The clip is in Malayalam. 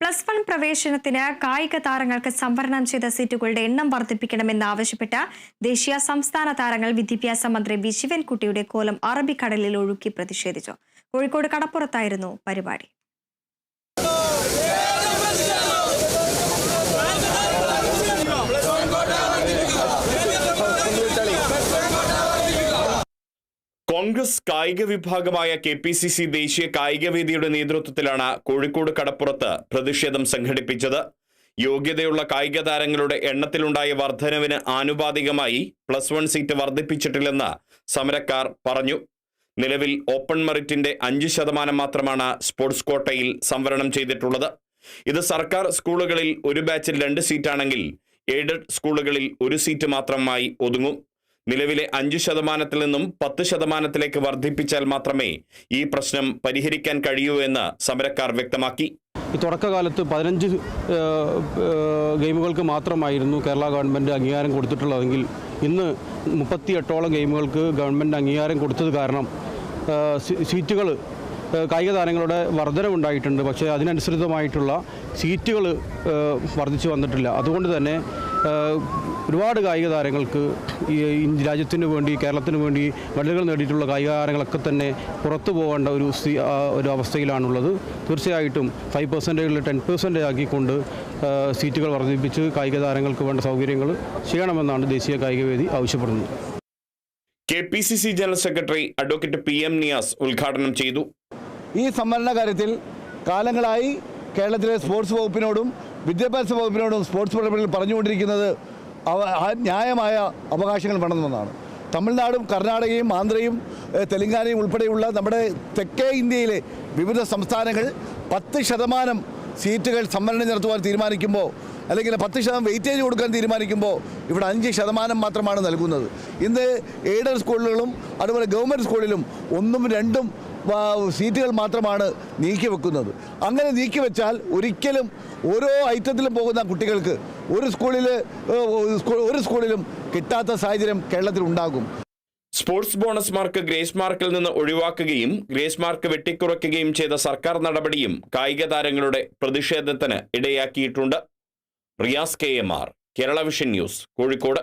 പ്ലസ് വൺ പ്രവേശനത്തിന് കായിക താരങ്ങൾക്ക് സംവരണം ചെയ്ത സീറ്റുകളുടെ എണ്ണം വർദ്ധിപ്പിക്കണമെന്ന് ആവശ്യപ്പെട്ട് ദേശീയ സംസ്ഥാന താരങ്ങൾ വിദ്യാഭ്യാസ മന്ത്രി വി ശിവൻകുട്ടിയുടെ കോലം അറബിക്കടലിൽ ഒഴുക്കി പ്രതിഷേധിച്ചു. കോഴിക്കോട് കടപ്പുറത്തായിരുന്നു പരിപാടി. കോൺഗ്രസ് കായിക വിഭാഗമായ കെ പി സി സി ദേശീയ കായികവേദിയുടെ നേതൃത്വത്തിലാണ് കോഴിക്കോട് കടപ്പുറത്ത് പ്രതിഷേധം സംഘടിപ്പിച്ചത്. യോഗ്യതയുള്ള കായിക താരങ്ങളുടെ എണ്ണത്തിലുണ്ടായ വർധനവിന് ആനുപാതികമായി പ്ലസ് വൺ സീറ്റ് വർദ്ധിപ്പിച്ചിട്ടില്ലെന്ന് സമരക്കാർ പറഞ്ഞു. നിലവിൽ ഓപ്പൺ മെറിറ്റിന്റെ അഞ്ച് ശതമാനം മാത്രമാണ് സ്പോർട്സ് കോട്ടയിൽ സംവരണം ചെയ്തിട്ടുള്ളത്. ഇത് സർക്കാർ സ്കൂളുകളിൽ ഒരു ബാച്ചിൽ രണ്ട് സീറ്റാണെങ്കിൽ എയ്ഡഡ് സ്കൂളുകളിൽ ഒരു സീറ്റ് മാത്രമായി ഒതുങ്ങും. നിലവിലെ അഞ്ച് ശതമാനത്തിൽ നിന്നും പത്ത് ശതമാനത്തിലേക്ക് വർദ്ധിപ്പിച്ചാൽ മാത്രമേ ഈ പ്രശ്നം പരിഹരിക്കാൻ കഴിയൂ എന്ന് സമരക്കാർ വ്യക്തമാക്കി. ഈ തുടക്കകാലത്ത് പതിനഞ്ച് ഗെയിമുകൾക്ക് മാത്രമായിരുന്നു കേരള ഗവൺമെന്റ് അംഗീകാരം കൊടുത്തിട്ടുള്ളതെങ്കിൽ ഇന്ന് മുപ്പത്തിയെട്ടോളം ഗെയിമുകൾക്ക് ഗവൺമെന്റ് അംഗീകാരം കൊടുത്തത് കാരണം സീറ്റുകൾ കായിക താരങ്ങളുടെ വർധനവുണ്ടായിട്ടുണ്ട് പക്ഷേ അതിനനുസൃതമായിട്ടുള്ള സീറ്റുകൾ വർദ്ധിച്ചു വന്നിട്ടില്ല. അതുകൊണ്ട് തന്നെ ഒരുപാട് കായിക താരങ്ങൾക്ക് ഈ രാജ്യത്തിന് വേണ്ടി കേരളത്തിന് വേണ്ടി മെഡലുകൾ നേടിയിട്ടുള്ള കായിക താരങ്ങളൊക്കെ തന്നെ പുറത്തു പോകേണ്ട ഒരു ഒരു അവസ്ഥയിലാണുള്ളത്. തീർച്ചയായിട്ടും ഫൈവ് പെർസെന്റേജിൽ ടെൻ പെർസെന്റേജ് ആക്കിക്കൊണ്ട് സീറ്റുകൾ വർദ്ധിപ്പിച്ച് കായിക താരങ്ങൾക്ക് വേണ്ട സൗകര്യങ്ങൾ ചെയ്യണമെന്നാണ് ദേശീയ കായികവേദി ആവശ്യപ്പെടുന്നത്. K P C C general secretary advocate P M Niyas ഉദ്ഘാടനം ചെയ്തു. ഈ സംവരണ കാര്യത്തിൽ കാലങ്ങളായി കേരളത്തിലെ സ്പോർട്സ് വകുപ്പിനോടും വിദ്യാഭ്യാസ വകുപ്പിനോടും സ്പോർട്സ് വകുപ്പിനോടും പറഞ്ഞുകൊണ്ടിരിക്കുന്നത് ന്യായമായ അവകാശങ്ങൾ വേണമെന്നാണ് തമിഴ്നാടും കർണാടകയും ആന്ധ്രയും തെലങ്കാനയും ഉൾപ്പെടെയുള്ള നമ്മുടെ തെക്കേ ഇന്ത്യയിലെ വിവിധ സംസ്ഥാനങ്ങൾ പത്ത് ശതമാനം സീറ്റുകൾ സംവരണം നടത്തുവാൻ തീരുമാനിക്കുമ്പോൾ അല്ലെങ്കിൽ പത്ത് ശതമാനം വെയിറ്റേജ് കൊടുക്കാൻ തീരുമാനിക്കുമ്പോൾ ഇവിടെ അഞ്ച് ശതമാനം മാത്രമാണ് നൽകുന്നത്. ഇന്ന് എയ്ഡഡ് സ്കൂളുകളും അതുപോലെ ഗവൺമെന്റ് സ്കൂളിലും ഒന്നും രണ്ടും സീറ്റുകൾ മാത്രമാണ് നീക്കി വെക്കുന്നത്. അങ്ങനെ നീക്കി വെച്ചാൽ ഒരിക്കലും ഓരോ ഐറ്റത്തിലും പോകുന്ന കുട്ടികൾക്ക് ഒരു സ്കൂളിൽ ഒരു സ്കൂളിലും കിട്ടാത്ത സാഹചര്യം കേരളത്തിൽ ഉണ്ടാകും. സ്പോർട്സ് ബോണസ് മാർക്ക് ഗ്രേസ് മാർക്കിൽ നിന്ന് ഒഴിവാക്കുകയും ഗ്രേസ് മാർക്ക് വെട്ടിക്കുറയ്ക്കുകയും ചെയ്ത സർക്കാർ നടപടിയും കായിക താരങ്ങളുടെ പ്രതിഷേധത്തിന് ഇടയാക്കിയിട്ടുണ്ട്. Riyas K M R Kerala vision news Kozhikode.